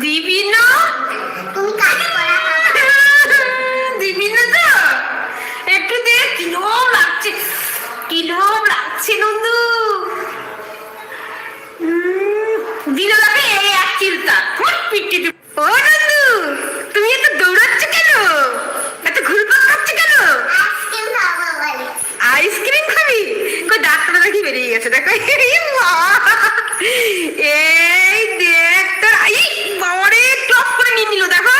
দিবি না? তুমি কাজ করা দিবি না তো? একটু দে কিরম লাগছে। কিরম লাগছে নন্দু উম, দিল লাগে এই এক চিন্তা। ফুট পিটি ও নন্দু তুমি এত দৌড়াচ্ছ কেন? এত ঘুরপাক খাচ্ছ কেন? আইসক্রিম আইসক্রিম খাবি? কই ডাক্তার দেখি বেরিয়ে গেছে দেখো। এই মা! এই দেখ তোর আই বাবারে টপ করে নিয়ে নিল দেখো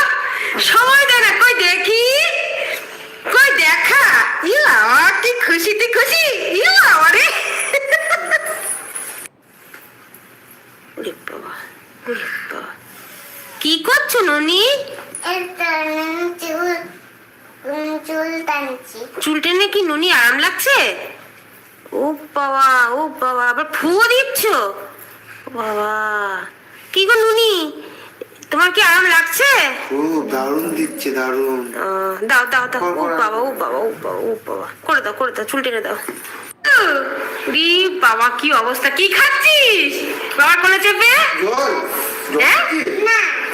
সময় দেয় না কই দেখি কই দেখা ইয়া কি খুশিতে খুশি ইয়া আরে ওরে বাবা ওরে বাবা। কি করছ ননি এটা চুল উম, চুল টানছি চুল টেনে কি নুনি আরাম লাগছে ও বাবা ও বাবা আবার ফুয়ো দিচ্ছ ও বাবা কি গো নুনি তোমার কি আরাম দারুণ দিচ্ছে দারুণ। দাও দাও দাও। ও বাবা ও বাবা ও বাবা ও বাবা। করে দাও করে দাও চুল টেনে দাও। রি বাবা কি অবস্থা? কি খাচ্ছিস? বাবার কোলে চেপে? জল জল হ্যাঁ?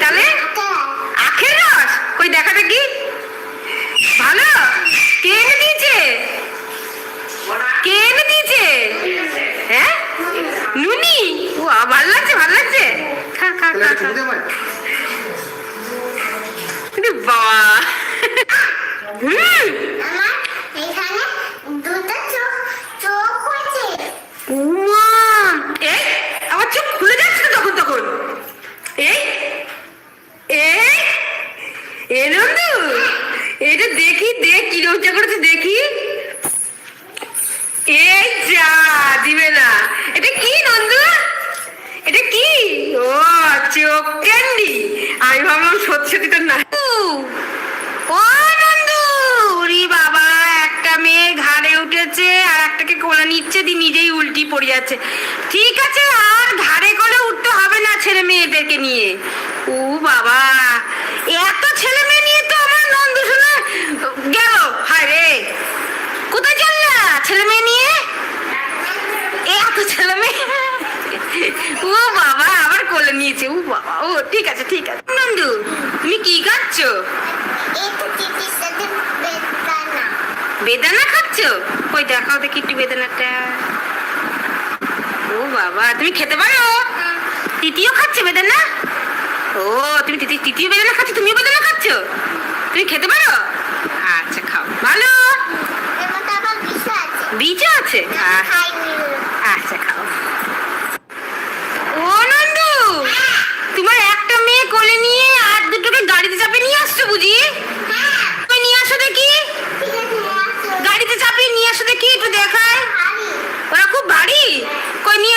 তাহলে? আখের রস? কই দেখাটা কি ভালো? কে যাচ্ছে ঠিক আছে আর ঘাড়ে করে উঠতে হবে না ছেলে মেয়েদেরকে নিয়ে। ও বাবা এত ছেলে মেয়ে নিয়ে তো আমার নন্দু শুনে গেল। হায় রে কোথায় চললা ছেলে মেয়ে নিয়ে? এত ছেলে মেয়ে। ও বাবা আবার কোলে নিয়েছে। ও বাবা ও ঠিক আছে ঠিক আছে। নন্দু তুমি কি খাচ্ছ? বেদানা খাচ্ছ? কই দেখাও দেখি একটু বেদানাটা। ও বাবা তুমি খেতে পারো? তৃতীয় খাচ্ছে বেদানা? ও তুমি তৃতীয় বেদানা খাচ্ছ তুমিও বেদানা খাচ্ছ? তুমি খেতে পারো? আচ্ছা খাও। ভালো? বীজও আছে আহ, খাইনি আচ্ছা খাও ও নন্দু তোমার একটা মেয়ে কোলে নিয়ে আর দুটোকে গাড়িতে চাপে নিয়ে আসছো বুঝি হ্যাঁ তুমি নিয়ে আসো দেখি ঠিক আছে আসো গাড়িতে চাপিয়ে নিয়ে আসো দেখি একটু দেখায় খালি ওরা খুব ভারী কই নিয়ে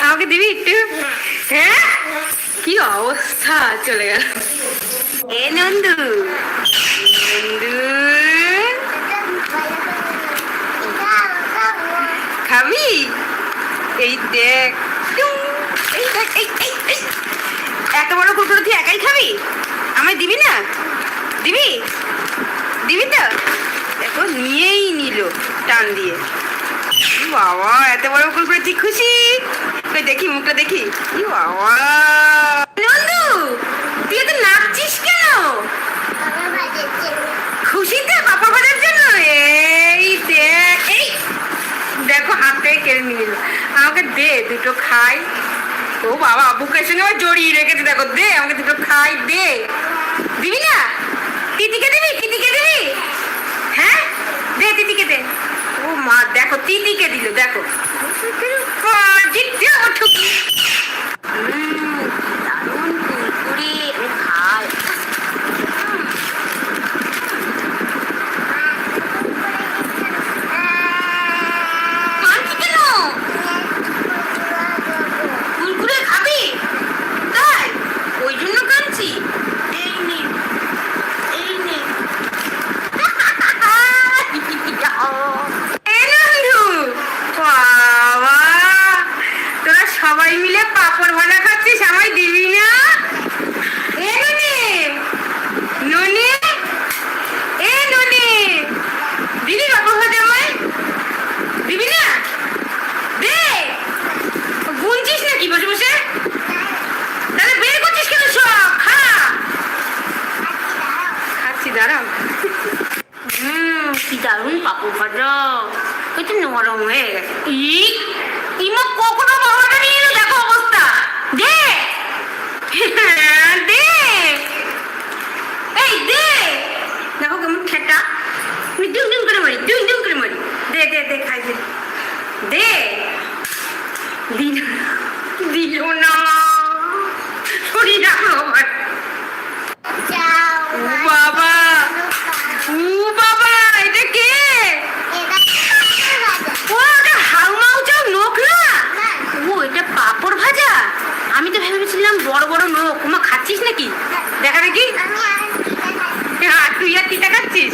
আমাকে দিবি একটু? হ্যাঁ? কি অবস্থা? চলে গেল। এ নন্দু। নন্দু। খাবি? এই দেখ। এত বড় কুকুর তুই একাই খাবি? আমায় দিবি না? দিবি? দিবি তো? দেখো, নিয়েই নিল টান দিয়ে। বাবা, এত বড় কুকুর তুই খুশি? দেখি, মুখটা দেখি। বাবা। নন্দু, তুই এত নাচছিস কেন? খুশিতে পাপা ভাজার জন্য? এই এই। দেখো হাত কেড়ে নিয়ে আমাকে দে, দুটো খাই। ও বাবা, বুকের সঙ্গে আবার জড়িয়ে রেখেছে, দেখো, দে, আমাকে দুটো খাই, দে। দিবি না তিতিকে দিবি তিতিকে দিবি হ্যাঁ দে তিতিকে দে ও মা দেখো তিতিকে দিল দেখো বাহ, জিততে ওঠো কি। উম, দারুণ কুরকুরে, আমি খাই। কাঁদছি কেন কুরকুরে খাবি তাই ওই জন্য কাঁদছি এই নে এই নে এ নন্দু, বাবা, তোরা সবাই মিলে পাপড় ভাজা খাচ্ছিস আমায় দিবি না এ ননি ননি এ ননি দিবি পাপড় ভাজা আমায় দিবি না দে গুনছিস নাকি বসে বসে তাহলে বের করছিস কেন সব খা খাচ্ছি দাঁড়াও হুম কি দারুণ পাপড় ভাজা ওই তো নরম হয়ে গেছে ই ইমা কখনো বাবাটা নিয়ে এলো দেখো অবস্থা দে দে এই দে দেখো কেমন ঠেটা আমি ডিম ডিম করে মারি ডিম ডিম করে মারি দে দে দে খাই দে দে দিল দিল না শরীর রাখল আমার যাও ও বাবা ও বাবা এটা কে এটা বাবা ও ওটা হাউমাউ চাও নোক না না ও এটা পাপড় ভাজা আমি তো ভেবেছিলাম বড় বড় নোক ওমা খাচ্ছিস নাকি দেখা দেখি আমি আর এটা খাই হ্যাঁ তুই আর তিতা খাচ্ছিস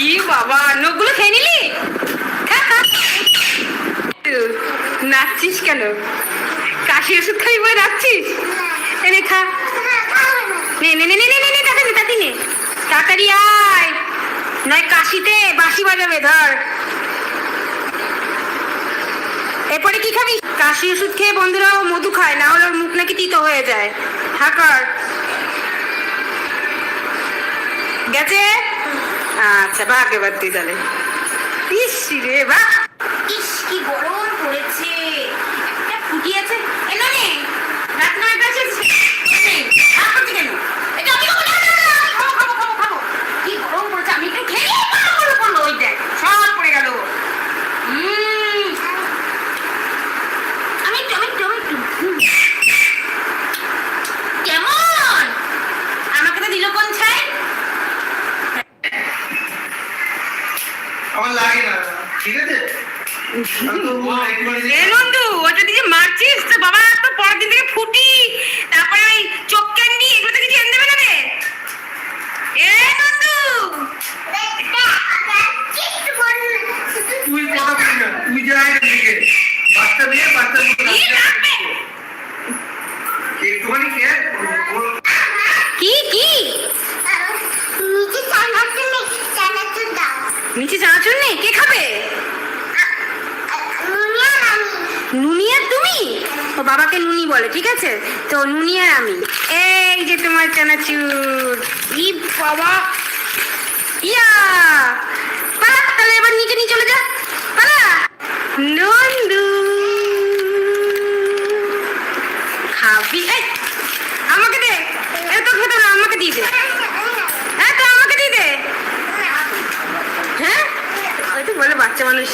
ই বাবা নোকগুলো খেয়ে নিলি খা খা কেন? কাশি ওষুধ খাই বলে রাখছিস এনে খা। নে নে নে নে নে নে তাড়াতাড়ি তাড়াতাড়ি। নে তাড়াতাড়ি আয়। নয়, কাশিতে বাঁশি বাজাবে, ধর। এরপরে কি খাবি? কাশি ওষুধ খেয়ে বন্ধুরা মধু খায়, না হলে ওর মুখ নাকি তিতো হয়ে যায়। হাকার গেছে? আচ্ছা ভাগ এবার তুই তাহলে। ইস রে বা ইস কি গরম পড়েছে একটা ফুটি আছে এ ননি রাত নয়টা আছে নেই রাত করছি কেন এটা আমি খাব না, না, না, না, আমি খাব খাব খাব খাব কি গরম পড়েছে আমি একটু খেয়ে নিই, পড়ল পড়ল পড়ল ওই দেখ সব পড়ে গেল উম, আমি একটু আমি একটু আমি একটু হুম। কেমন আমাকে তো দিল কোন ছাই আমার লাগে না ঠিক আছে আমি তো বলব একটুখানি এ নন্দু ওটা দিকে মারছিস তো বাবা তো পরের দিন থেকে ফুটি তারপরে ওই চোখ ক্যান্ডি এগুলো থেকে কিছু এনে দেবে না রে এ নন্দু কিচ্ছু বলব না শুধু তুই কথা বলি না তুই যা এখান থেকে বাচ্চা মেয়ে বাচ্চা মেয়ে কি রাখবে? একটুখানি খেয়ে ওর- কি কি নিচে চানাচুর নেই চানাচুর দাও নিচে চানাচুর নেই কে খাবে নুনিয়া আমি নুনি আর তুমি ও বাবাকে নুনি বলে, ঠিক আছে? তো নুনি আর আমি। এই যে তোমার চানাচুর। ই বাবা। ইয়া! পালা, তাহলে এবার নিচে নিয়ে চলে যা। পালা। নন্দু। খাবি? আমাকে দে। এটা তো খেতে না আমাকে দিয়ে দে। হ্যাঁ তো আমাকে দিয়ে দে। হ্যাঁ? ওই তো বলে বাচ্চা মানুষ।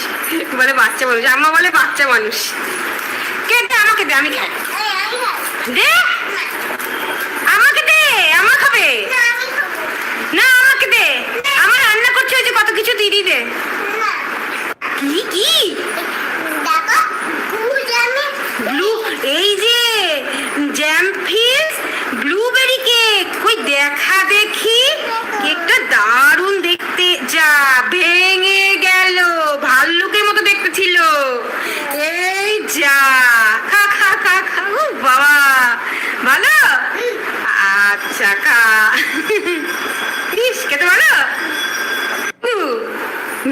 বলে বাচ্চা মানুষ। আম্মা বলে বাচ্চা মানুষ। কে দে আমাকে দে আমি খাই এই দে? আমাকে দে আমার খাবে? না আমাকে দে। আমার রান্না করছে যে কত কিছু দিয়ে দি। কি কি? ব্লু এই যে জ্যাম ফিস ব্লুবেরি কেক কই দেখা দেখি। কেকটা দারুণ দেখতে। যা ভেঙে গেল ভাল্লুকের মতো দেখতে ছিল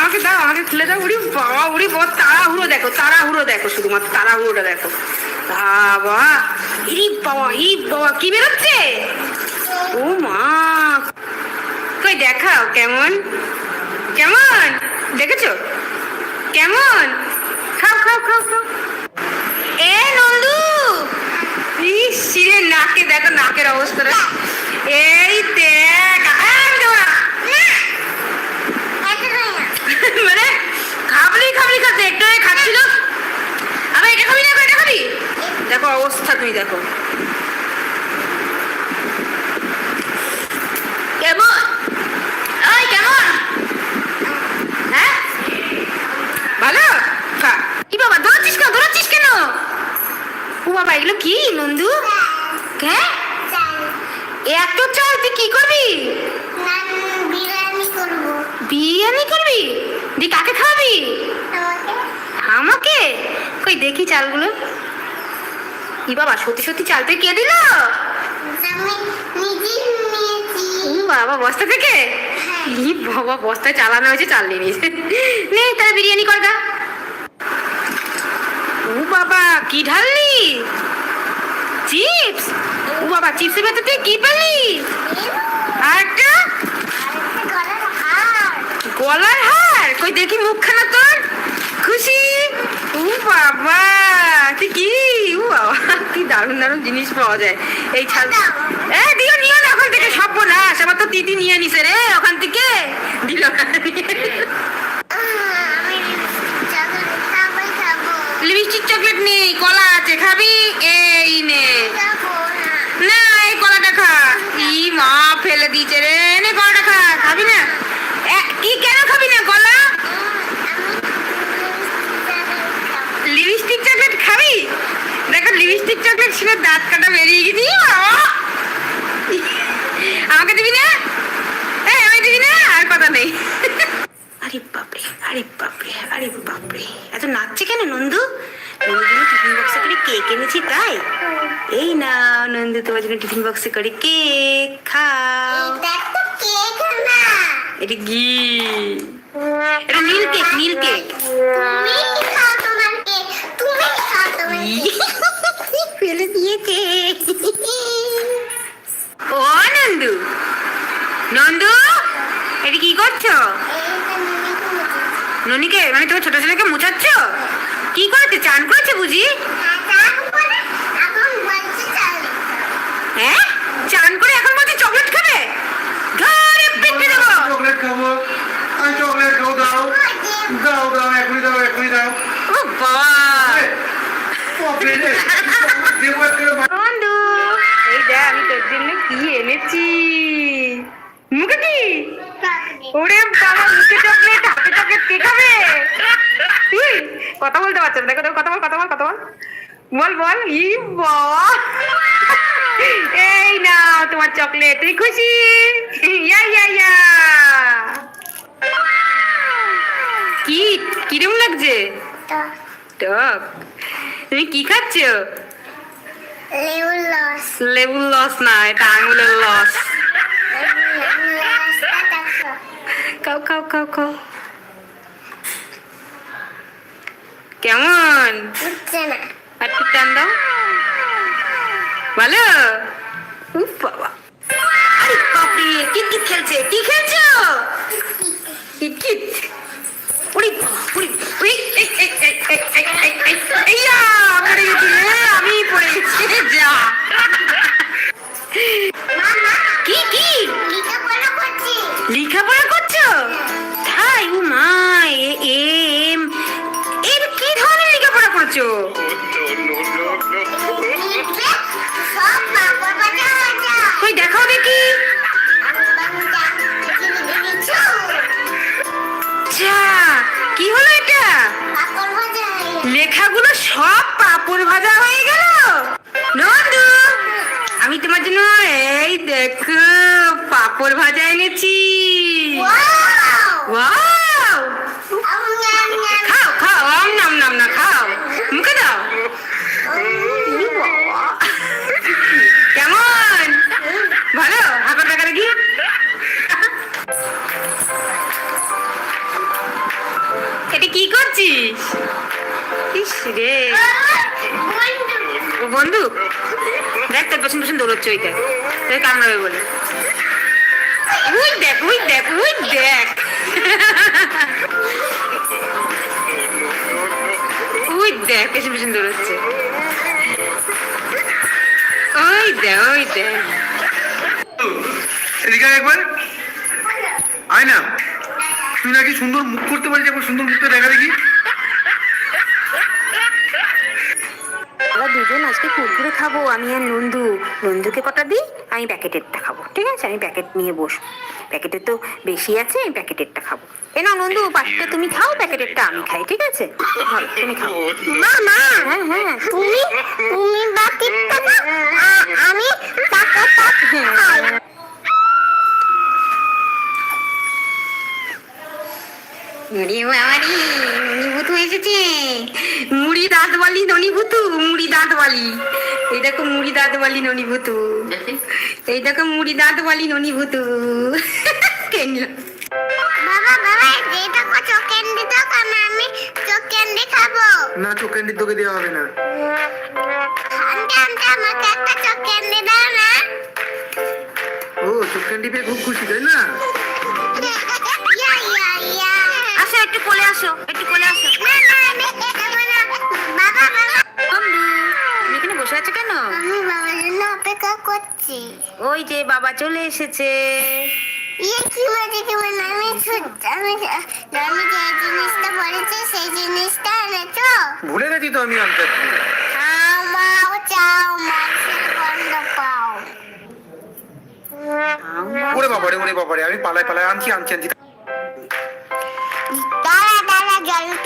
আমাকে দাও আমাকে খুলে দাও, উড়ি বাবা উড়ি বাবা, তাড়াহুড়ো দেখো তাড়াহুড়ো দেখো শুধুমাত্র, তাড়াহুড়োটা দেখো। বাবা, ইরি বাবা, ই বাবা, কি বেরোচ্ছে? ও মা। কই, দেখাও, কেমন? কেমন? দেখেছ? কেমন? খাও খাও খাও খাও। এ নন্দু! ইস শিরে নাকে, দেখো নাকের অবস্থাটা এই দেখ আম দেবো না। এটা নয় না মানে খাবলি খাবলি খাতে একটু খাচ্ছিল। আবার এটা খাবি না এটা খাবি? দেখো অবস্থা তুমি দেখো। কেমন? ওই কেমন? হ্যাঁ? ভালো? কি বাবা দৌড়াচ্ছিস কেন? দৌড়াচ্ছিস কেন? ও বাবা এগুলো কি নন্দু? হ্যাঁ? এত চাল তুই কি করবি। বিরিয়ানি করব? দি কাকে খাওয়াবি? আমাকে? কই দেখি চালগুলো। কি বাবা সত্যি সত্যি চাল তুই কে দিল? বাবা বস্তা থেকে? ই বাবা বস্তায় চালানো হয়েছে চাল নিয়ে নিয়েছে। নে তাহলে বিরিয়ানি কর গা। ও বাবা কি ঢাললি? চিপস? ও বাবা চিপসের ভেতর তুই কি পেলি? আরেকটা? গলার হার? গলার কই দেখি মুখখানা তোর? খুশি? ও বাবা, তুই কি? ও বাবা, কি দারুণ দারুণ জিনিস পাওয়া যায়। এই ছাল এ, দিও, নিও না, ওখান থেকে সব না আমার তো তিতি নিয়ে নিছে রে, ওখান থেকে। দিল লিপস্টিক চকলেট নেই, কলা আছে, খাবি? এই না। না, এই কলাটা খা। ই মা, ফেলে দিয়েছে রে। নে, কলাটা খা, খাবি না এ, কি কেন খাবি না কলা আমি লিপস্টিক চকলেট খাবি দেখো লিপস্টিক চকলেট ছিল দাঁত কাটা বেরিয়ে গেছি আমাকে দিবি না? এই আমি দিবি না? আর কথা নেই। আরে বাপরে আরে বাপরে আরে বাপরে। এত নাচছে কেন নন্দু? জন্য টিফিন বক্সে করে কেক এনেছি তাই? এই না নন্দু তোমার জন্য টিফিন বক্সে করে কেক খাও। এটা ঘি। এটা নীল কেক নীল কেক তুমি খাও তোমার কেক তুমি খাও তোমার কেক ফেলে দিয়েছে। ও নন্দু। নন্দু এটা কি করছ? ননিকে মানে তোমার ছোট ছেলেকে মুছাচ্ছ? কি করেছে? চান করেছে বুঝি? হ্যাঁ? চান করে এখন বলছি চকলেট খাবে? ধরে পেটে দেবো। চকলেট খাব। আমি চকলেট খাব দাও। দাও দাও এখনই দাও এখনই দাও। ও বাবা এ, বাপরে রে, দেবো একটা বন্ধু এই দেখ আমি তোর জন্য কি এনেছি? মুখে কি ওরে বাবা মুখে চকলেট হাতে চকলেট কে খাবে? তুই কথা বলতে পারছ না। দেখো দেখো কথা বল কথা বল কথা বল। বল বল। ই বাবা। এই না তোমার চকলেট তুই খুশি? ইয়া ইয়া ইয়া। কি কিরম লাগছে? টক। তুমি কি খাচ্ছ? লেবু লেবুর লস না এটা আঙুলের লস খাও খাও খাও খাও। কেমন? একটু টান দাও। ভালো? উফ বাবা। আরে বাপরে কিট কিট খেলছে? কি খেলছো? কিট কিট উড়ি উড়ি করছ তাই ও এম এর কি ধরনের লেখাপড়া করছ কই দেখাও দেখি যা কি হলো এটা? লেখাগুলো সব পাপড় ভাজা হয়ে গেল। নন্দু আমি তোমার জন্য এই দেখো পাপড় ভাজা এনেছি। খাও খাও নাম নাম না খাও। মুখে দাও। কি করছিস? ইস রে। বন্ধু, দেখ তোর পেছন পেছন দৌড়চ্ছে ওই দেখ তোর কামড়াবে বলে। উই দেখ উই দেখ উই দেখ। ওই দেখ পেছন পেছন দৌড়চ্ছে ওই দেখ ওই দেখ। এদিকে একবার। আয় না। তুই নাকি সুন্দর মুখ করতে পারিস একবার সুন্দর মুখটা দেখা দেখি। আমরা দুজন আজকে কুরকুরে খাব আমি আর নন্দু। নন্দুকে কটা দিই? আমি প্যাকেটেরটা খাব ঠিক আছে? আমি প্যাকেট নিয়ে বসবো প্যাকেটের তো বেশি আছে আমি প্যাকেটেরটা খাব। এ না নন্দু পাখিটা তুমি খাও প্যাকেটেরটা আমি খাই ঠিক আছে? তুমি খাও। মামা হ্যাঁ হ্যাঁ। তুমি তুমি বাকি টাকা আমি খাই আরে ননিভূতু এসেছে। মুড়ি দাঁতওয়ালি ননিভূতু মুড়ি দাঁতওয়ালি। এই দেখো মুড়ি দাঁতওয়ালি ননিভূতু। এই দেখো মুড়ি দাঁতওয়ালি ননিভূতু। কেনলো বাবা বাবা যেটা কো চোখ ক্যান্ডি দাও কারণ আমি চোখ ক্যান্ডি খাব। না চোখ ক্যান্ডি তোকে দেওয়া হবে না। আন্টি আন্টি আমাকে একটা চোখ ক্যান্ডি দাও না। ও চোখ ক্যান্ডি পেয়ে খুব খুশি তাই না? কোলে আসো একটু কোলে আসো। এখানে বসে আছো কেন? আমি বাবার জন্য অপেক্ষা করছি ওই যে বাবা চলে এসেছে। ইয়ে কি মজা কি মজা আমি আমি আমি যে জিনিসটা বলেছি সেই জিনিসটা এনেছো ভুলে গেছি তো আমি আনতে আমাও চাও মাছের গন্ধ পাও। ওরে বাবারে ওরে বাবারে আমি পালায় পালায় আনছি আনছি আনছি।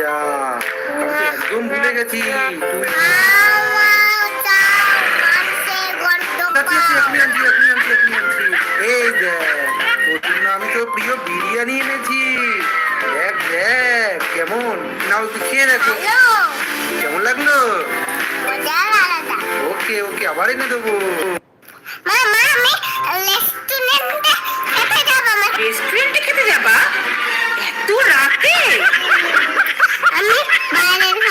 যা তো একদম ভুলে গেছি। আচ্ছা, আচ্ছা। এই আমি তো প্রিয় বিরিয়ানি এনেছি। দেখ দেখ কেমন? নাও তুই খেয়ে দেখো। কেমন লাগল? ওকে ওকে আবার এনে দেবো। খেতে যাব? এত রাতে?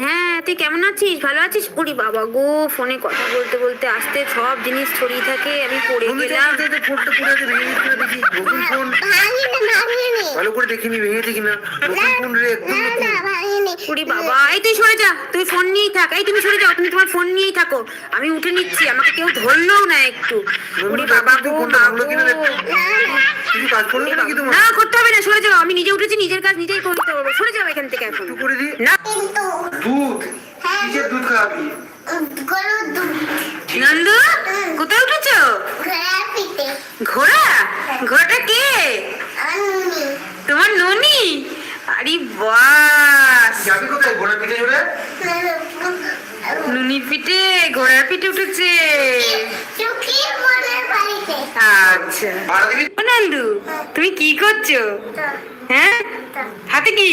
হ্যাঁ তুই কেমন আছিস? ভালো আছিস? ওরে বাবা গো ফোনে কথা বলতে বলতে আসতে সব জিনিস ছড়িয়ে থাকে আমি পড়ে গেলাম। ফোনটা পড়ে আছে, ভেঙে গেছে দেখি। নতুন ফোন। ভাঙিনি ভালো করে দেখিনি ভেঙেছে কিনা? নতুন ফোন রে একদম না নতুন। না ভাঙিনি। ওরে বাবা। এই তুই সরে যা তুই ফোন নিয়েই থাক। এই তুমি সরে যাও তুমি তোমার ফোন নিয়েই থাকো। আমি উঠে নিচ্ছি আমাকে কেউ ধরলেও না একটু। ওরে বাবা গো ফোনটা কিনা দেখ। কাজ করল নাকি তোমার? না করতে হবে না সরে যাও। আমি নিজে উঠেছি নিজের কাজ নিজেই করতে হবে। সরে যাও এখান থেকে এখন। একটু করে দি। না। দুধ? হ্যাঁ। কিসের দুধ খাওয়াবি? গরুর দুধ। নন্দু কোথায় উঠেছো? ঘোড়া? ঘোড়াটা কে? তোমার ননি? আরে বাস। যাবি কোথায়? ঘোড়া পিঠে চড়ে? নুনির পিঠে ঘোড়ার পিঠে উঠেছে। আচ্ছা। নন্দু তুমি কি করছ? হ্যাঁ? হাতে কি?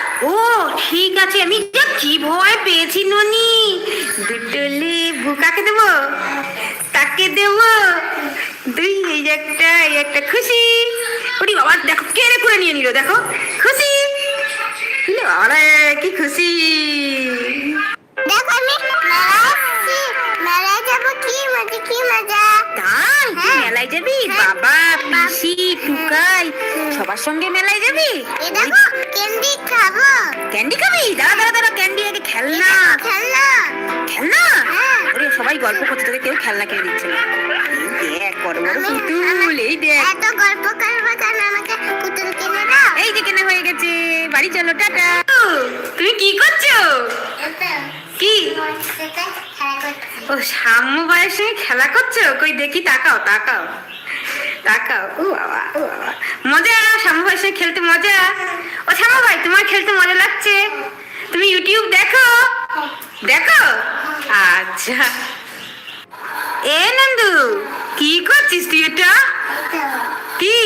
ও ঠিক আছে আমি কি ভয় পেয়েছি ননি। দুটো লেবু কাকে দেবো? তাকে দেবো? দুই এই একটা এই একটা খুশি। ওরে বাবা দেখো কেড়ে করে নিয়ে নিল দেখো খুশি। ইলে বাবা রে, কি খুশি। দেখো আমি মেলায় যাব কি মজা কি মজা। মেলায় যাবি? হ্যাঁ। বাবা পিসি টুকাই সবার সঙ্গে মেলায় যাবি? এ দেখো ক্যান্ডি খাব। ক্যান্ডি খাবি? দাঁড়া দাঁড়া দাঁড়া ক্যান্ডি আগে খেলনা। খেলনা। খেলনা? হ্যাঁ। ওরে সবাই গল্প করছে তোকে কেউ খেলনা কিনে দিচ্ছে না। দেখ বড় বড় পুতুল এই দেখ। এত গল্প করব কেন? আমাকে পুতুল কিনে দাও। এই যে কেনা হয়ে গেছে বাড়ি চলো টাটা। তুমি কি করছ? কি? ও সাম্য ভাইয়ের সঙ্গে খেলা করছ? কই দেখি তাকাও তাকাও। তাকাও। ও বাবা ও বাবা। মজা শ্যামু ভাইয়ের সঙ্গে খেলতে মজা? ও শ্যামু ভাই তোমার খেলতে মজা লাগছে? তুমি ইউটিউব দেখো? দেখো? আচ্ছা। এ নন্দু কি করছিস তুই এটা? কি?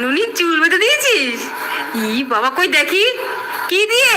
নুনির চুল বেঁধে দিয়েছিস? ই বাবা কই দেখি? কি দিয়ে?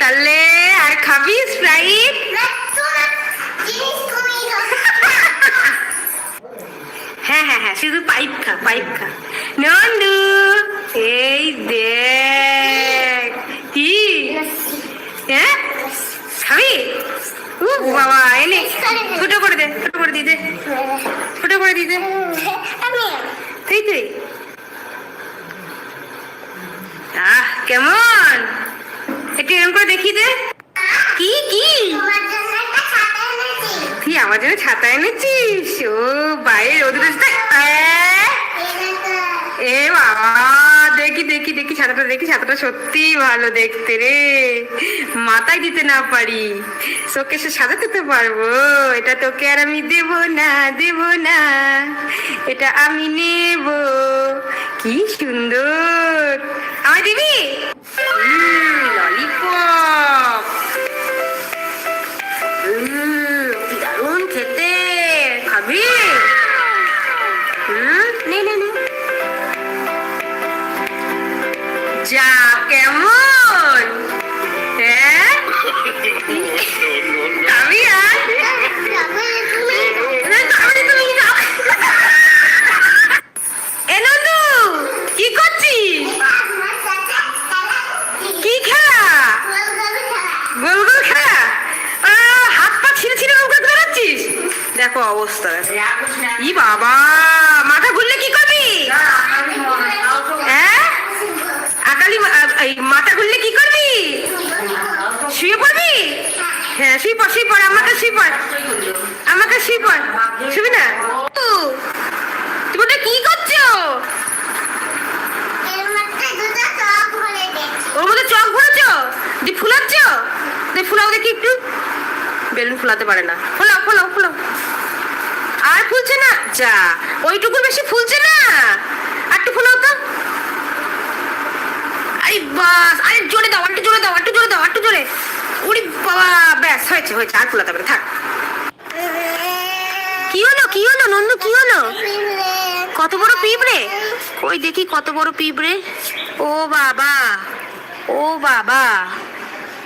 তাহলে আর খাবি স্প্রাইট হ্যাঁ হ্যাঁ হ্যাঁ শুধু পাইপ খা পাইপ খা। নন্দু এই দেখ কি? হ্যাঁ? খাবি? উ বাবা এনে ফুটো করে দে ফুটো করে দিতে। ফুটো করে দিতে। তুই তুই। আহ কেমন? করে দেখি দে। কি কি? তুই আমার জন্য ছাতা এনেছিস? ও, বাইরে রোদ রোদটা এ বাবা, দেখি দেখি দেখি ছাতাটা দেখি ছাতাটা সত্যি ভালো দেখতে রে। মাথায় দিতে না পারি। তোকে সে সাজাতে তো পারব। এটা তোকে আর আমি দেব না দেব না। এটা আমি নেব। কি সুন্দর। আমায় দিবি? বেলুন ফুলাতে পারে না। ফোলাও ফোলাও ফোলাও। আর ফুলছে না? যা ওইটুকু বেশি ফুলছে না। আর একটু ফোলাও তো। আরে বাস, আরে জোরে দাও একটু জোরে দাও একটু জোরে দাও একটু জোরে। উড়ি বাবা, ব্যাস, হয়েছে হয়েছে, আর ফুলাতে পারে থাক। কি হলো কি হলো, নন্দু, কি হলো? কত বড় পিঁপড়ে? ওই দেখি কত বড় পিঁপড়ে? ও বাবা ও বাবা।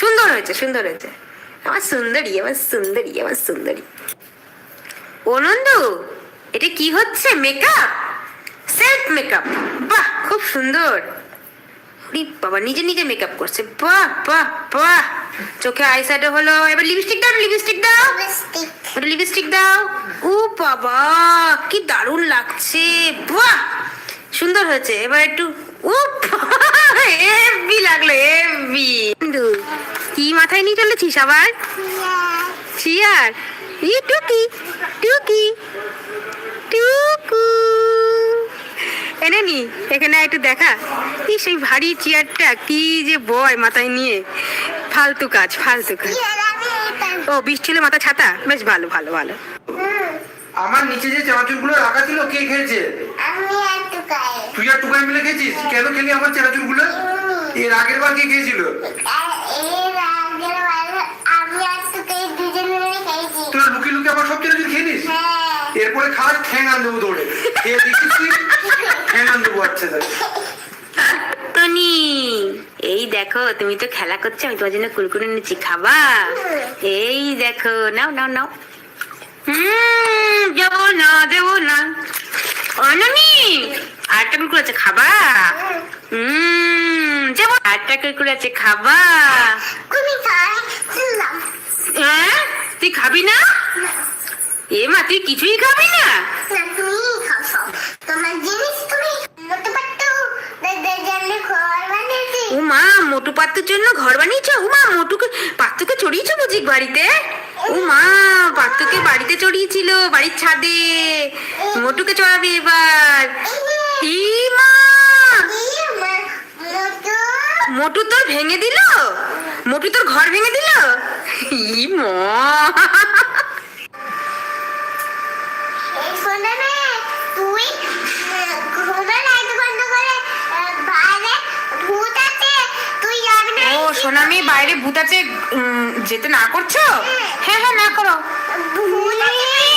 সুন্দর হয়েছে সুন্দর হয়েছে। আমার সুন্দরী আমার সুন্দরী আমার সুন্দরী। ও নন্দু, এটা কি হচ্ছে? মেকআপ সেলফ মেকআপ বাহ, খুব সুন্দর। বাবা, নিজে নিজে মেকআপ করছে। বাহ বাহ বাহ। চোখে আই শ্যাডো হলো, এবার লিপস্টিক দাও লিপস্টিক দাও। লিপস্টিক লিপস্টিক দাও। ও বাবা, কি দারুণ লাগছে। বাহ, সুন্দর হয়েছে। এবার একটু হেভি লাগল হেভি কি মাথায় নিয়ে চলেছিস আবার? চিয়ার ই টুকি টুকি টুকু। এনে নি এখানে একটু দেখা। কি সেই ভারী চেয়ারটা কি যে বয় মাথায় নিয়ে। ফালতু কাজ ফালতু কাজ। ও বৃষ্টি হলে মাথা ছাতা? বেশ ভালো ভালো ভালো। আমার নিচে যে চানাচুরগুলো রাখা ছিল কে খেয়েছে আমি একটু গায়ে তুই আর টুকাই মিলে খেয়েছিস? কেন খেলি আমার চানাচুরগুলো এর আগের বার কে খেয়েছিল? আর এর আগের বার আমি আর তোকে দুজন মিলে খেয়েছি। তোরা লুকিয়ে লুকিয়ে আমার সব চানাচুর খেয়ে নিস হ্যাঁ। এরপরে খাস ঠ্যাং আন দেবো দৌড়ে। খেয়ে দিচ্ছিস তুই? ঠ্যাং আন দেবো আচ্ছা তাই টনি এই দেখো তুমি তো খেলা করছ আমি তোমার জন্য কুরকুরে নিচ্ছি খাবা? এই দেখো নাও নাও নাও। হুম যাব না দেবো না। অননি হ্যাঁ তুই খাবি না এ মা তুই কিছুই খাবি না না তুমি খাও সব তোমার জিনিস তুমি লুটে পাট্টু জানলে ঘর বানিয়েছি ও মা, মোটু পাত্তুর জন্য ঘর বানিয়েছ? ও মা, মোটুকে পাত্তুকে চড়িয়েছ বুঝি বাড়িতে? ও মা পাত্তুকে বাড়িতে চড়িয়েছিল, বাড়ির ছাদে। মোটুকে চড়াবে এবার। মোটু? তোর ভেঙে দিল? মোটু তোর ঘর ভেঙে দিল? ও সোনামি বাইরে ভূত আছে যেতে না করছ? হ্যাঁ হ্যাঁ না করো। ভূত আছে